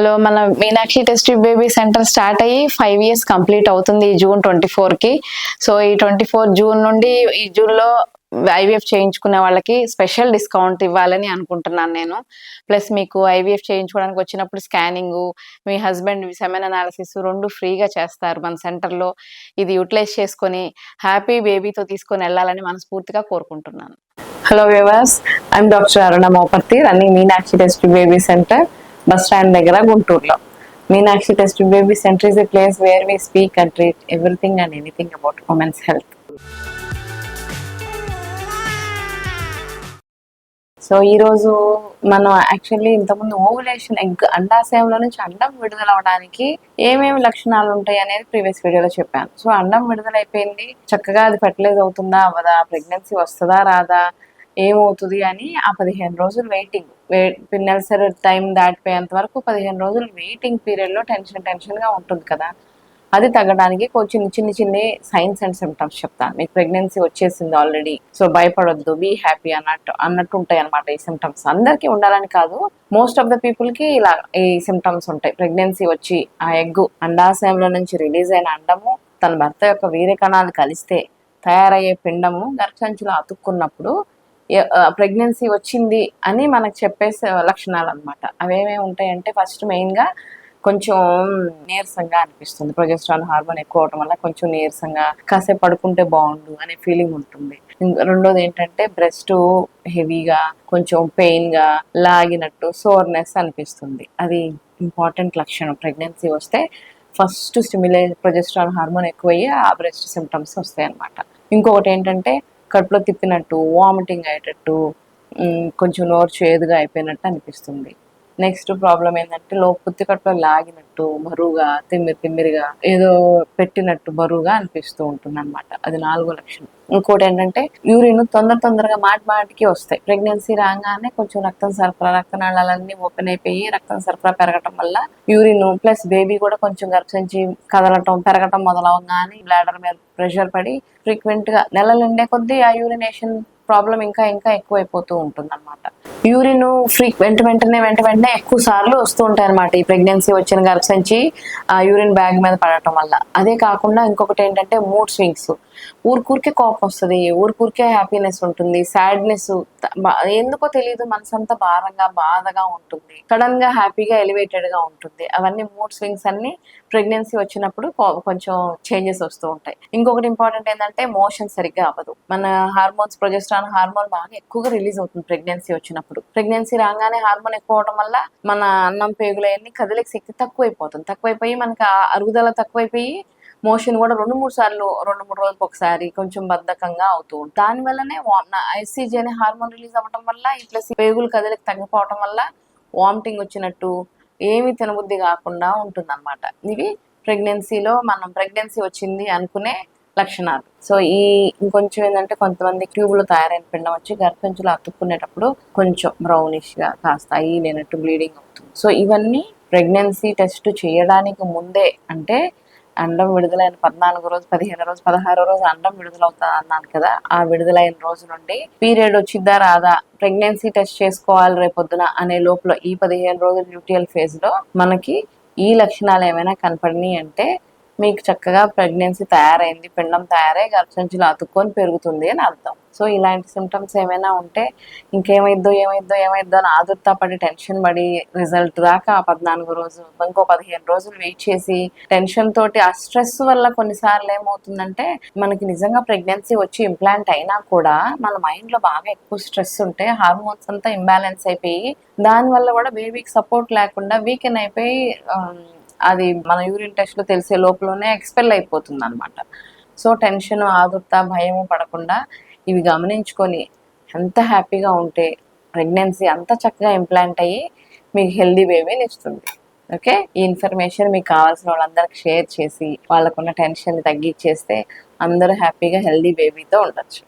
Hello మన Meenakshi test baby centre start అయ్యి five years complete అవుతుంది ఈ జూన్ ట్వంటీ కి సో ఈ ట్వంటీ ఫోర్ జూన్ నుండి ఈ జూన్లో ఐవీఎఫ్ చేయించుకునే వాళ్ళకి స్పెషల్ డిస్కౌంట్ ఇవ్వాలని అనుకుంటున్నాను నేను. ప్లస్ మీకు ఐవీఎఫ్ చేయించుకోవడానికి వచ్చినప్పుడు స్కానింగ్ మీ హస్బెండ్ సెమెన్ అనాలిసిస్ రెండు ఫ్రీగా చేస్తారు మన సెంటర్లో. ఇది యూటిలైజ్ చేసుకొని హ్యాపీ బేబీతో తీసుకొని వెళ్ళాలని మనస్ఫూర్తిగా కోరుకుంటున్నాను. Hello viewers I'm doctor Aruna Moparthi running Meenakshi test baby centre. Bus stand దగ్గర గుంటూరులో. Meenakshi test baby centre is a place where we speak and treat everything and anything about women's health so ఈరోజు మనం actually ఇంతకుముందు ovulation egg అండాశయంలో నుంచి అండం విడుదల అవడానికి ఏమేమి లక్షణాలు ఉంటాయి అనేది ప్రీవియస్ వీడియోలో చెప్పాను. సో అండం విడుదలైపోయింది చక్కగా అది ఫెర్టిలైజ్ అవుతుందా అవదా ప్రెగ్నెన్సీ వస్తుందా రాదా ఏమవుతుంది అని ఆ పదిహేను రోజులు వెయిటింగ్ పిన్నెల్సర్ టైం దాటిపోయేంత వరకు పదిహేను రోజులు వెయిటింగ్ పీరియడ్లో టెన్షన్ టెన్షన్గా ఉంటుంది కదా. అది తగ్గడానికి కొంచెం చిన్న చిన్న సైన్స్ అండ్ సిమ్టమ్స్ చెప్తాను మీకు ప్రెగ్నెన్సీ వచ్చేసింది ఆల్రెడీ సో భయపడొద్దు బీ హ్యాపీ అన్నట్టు అన్నట్టు ఉంటాయి అనమాట ఈ సిమ్టమ్స్ అందరికీ ఉండాలని కాదు మోస్ట్ ఆఫ్ ద పీపుల్కి ఇలా ఈ సిమ్టమ్స్ ఉంటాయి. ప్రెగ్నెన్సీ వచ్చి ఆ ఎగ్ అండాశయంలో నుంచి రిలీజ్ అయిన అండము తన భర్త యొక్క వీర్య కణాలు కలిస్తే తయారయ్యే పిండము గర్భసంచిలో అతుక్కున్నప్పుడు ప్రెగ్నెన్సీ వచ్చింది అని మనకు చెప్పే లక్షణాలు అనమాట అవేమేమి ఉంటాయంటే ఫస్ట్ మెయిన్గా కొంచెం నీరసంగా అనిపిస్తుంది. ప్రొజెస్ట్రాన్ హార్మోన్ ఎక్కువ అవడం వల్ల కొంచెం నీరసంగా కాసేపు పడుకుంటే బాగుండు అనే ఫీలింగ్ ఉంటుంది. రెండోది ఏంటంటే బ్రెస్ట్ హెవీగా కొంచెం పెయిన్గా లాగినట్టు సోర్నెస్ అనిపిస్తుంది. అది ఇంపార్టెంట్ లక్షణం. ప్రెగ్నెన్సీ వస్తే ఫస్ట్ స్టిమ్యులే ప్రొజెస్ట్రాన్ హార్మోన్ ఎక్కువయ్యి ఆ బ్రెస్ట్ సిమ్టమ్స్ వస్తాయి అనమాట ఇంకొకటి ఏంటంటే కడుపులో తిప్పినట్టు వామిటింగ్ అయ్యేటట్టు కొంచెం నోరు చేదుగా అయిపోయినట్టు అనిపిస్తుంది. నెక్స్ట్ ప్రాబ్లం ఏంటంటే లో పుత్తి లాగినట్టు బరువుగా తిమ్మిరి తిమ్మిరిగా ఏదో పెట్టినట్టు బరువుగా అనిపిస్తూ ఉంటుంది అనమాట అది నాలుగో లక్షణం. ఇంకోటి ఏంటంటే యూరిన్ తొందర తొందరగా మాట మాటికి వస్తాయి. ప్రెగ్నెన్సీ రాగానే కొంచెం రక్తం సరఫరా రక్తనాళాలన్నీ ఓపెన్ అయిపోయి రక్తం సరఫరా పెరగటం వల్ల యూరిన్ ప్లస్ బేబీ కూడా కొంచెం గర్భసంచి కదలటం పెరగటం మొదలవగానే బ్లాడర్ మీద ప్రెషర్ పడి ఫ్రీక్వెంట్గా నెలలు ఉండే కొద్దీ ఆ యూరినేషన్ ప్రాబ్లం ఇంకా ఇంకా ఎక్కువైపోతూ ఉంటుంది అనమాట యూరిన్ ఫ్రీక్వెంట్ వెంటనే వెంట వెంటనే ఎక్కువ సార్లు వస్తూ ఉంటాయి అనమాట ఈ ప్రెగ్నెన్సీ వచ్చిన గర్భసంచి ఆ యూరిన్ బ్యాగ్ మీద పడటం వల్ల. అదే కాకుండా ఇంకొకటి ఏంటంటే మూడ్ స్వింగ్స్. ఊరికూరికే కోపం వస్తుంది ఊరికూరికే హ్యాపీనెస్ ఉంటుంది సాడ్నెస్ ఎందుకో తెలియదు మనసంతా భారంగా బాధగా ఉంటుంది సడన్గా హ్యాపీగా ఎలివేటెడ్గా ఉంటుంది. అవన్నీ మూడ్ స్వింగ్స్ అన్ని ప్రెగ్నెన్సీ వచ్చినప్పుడు కొంచెం చేంజెస్ వస్తూ ఉంటాయి. ఇంకొకటి ఇంపార్టెంట్ ఏంటంటే మోషన్ సరిగ్గా అవ్వదు. మన హార్మోన్స్ ప్రొజెస్ట్రాన్ హార్మోన్ బాగా ఎక్కువగా రిలీజ్ అవుతుంది ప్రెగ్నెన్సీ వచ్చినప్పుడు. ప్రెగ్నెన్సీ రాగానే హార్మోన్ ఎక్కువ అవడం వల్ల మన అన్నం పేగులు అవన్నీ కదిలే శక్తి తక్కువైపోతుంది. తక్కువైపోయి మనకి ఆ అరుగుదల తక్కువైపోయి మోషన్ కూడా రెండు మూడు సార్లు రెండు మూడు రోజులకు ఒకసారి కొంచెం బద్ధకంగా అవుతూ దాని వల్లనే ఐసీజీ అనే హార్మోన్ రిలీజ్ అవ్వడం వల్ల ఈ ప్లస్ పేగులు కదలికి తగ్గిపోవడం వల్ల వామిటింగ్ వచ్చినట్టు ఏమీ తినబుద్ధి కాకుండా ఉంటుంది అనమాట ఇవి ప్రెగ్నెన్సీలో మనం ప్రెగ్నెన్సీ వచ్చింది అనుకునే లక్షణాలు. సో ఈ ఇంకొంచెం ఏంటంటే కొంతమంది ట్యూబ్లో తయారైన పిండం వచ్చి గర్భంచులు అతుక్కునేటప్పుడు కొంచెం బ్రౌనిష్గా కాస్త అయ్యి లేనట్టు బ్లీడింగ్ అవుతుంది. సో ఇవన్నీ ప్రెగ్నెన్సీ టెస్ట్ చేయడానికి ముందే అంటే అండం విడుదలైన పద్నాలుగు రోజు పదిహేను రోజు పదహారో రోజు అండం విడుదలవుతా అన్నాను కదా ఆ విడుదలైన రోజు నుండి పీరియడ్ వచ్చిద్దా రాదా ప్రెగ్నెన్సీ టెస్ట్ చేసుకోవాలి రేపొద్దున అనే లోపల ఈ పదిహేను రోజుల న్యూట్రియల్ ఫేజ్లో మనకి ఈ లక్షణాలు ఏమైనా కనపడినాయి అంటే మీకు చక్కగా ప్రెగ్నెన్సీ తయారైంది పిండం తయారై గర్భసంచులు అతుక్కొని పెరుగుతుంది అని అర్థం. సో ఇలాంటి సిమ్టమ్స్ ఏమైనా ఉంటే ఇంకేమైద్దో ఏమైద్దో ఏమైద్దో అని ఆదుర్తా పడి టెన్షన్ పడి రిజల్ట్ దాకా ఆ పద్నాలుగు రోజు ఇంకో పదిహేను రోజులు వెయిట్ చేసి టెన్షన్ తోటి ఆ స్ట్రెస్ వల్ల కొన్నిసార్లు ఏమవుతుందంటే మనకి నిజంగా ప్రెగ్నెన్సీ వచ్చి ఇంప్లాంట్ అయినా కూడా మన మైండ్లో బాగా ఎక్కువ స్ట్రెస్ ఉంటే హార్మోన్స్ అంతా ఇంబ్యాలెన్స్ అయిపోయి దాని వల్ల కూడా బేబీకి సపోర్ట్ లేకుండా వీకెన్ అయిపోయి um, అది మన యూరిన్ టెస్ట్లో తెలిసే లోపలనే ఎక్స్పెల్ అయిపోతుంది అనమాట సో టెన్షన్ ఆదుర్త భయం పడకుండా ఇవి గమనించుకొని ఎంత హ్యాపీగా ఉంటే ప్రెగ్నెన్సీ అంత చక్కగా ఇంప్లాంట్ అయ్యి మీకు హెల్దీ బేబీని ఇస్తుంది. ఓకే? ఈ ఇన్ఫర్మేషన్ మీకు కావాల్సిన వాళ్ళందరికి షేర్ చేసి వాళ్ళకున్న టెన్షన్ తగ్గించేస్తే అందరూ హ్యాపీగా హెల్దీ బేబీతో ఉండొచ్చు.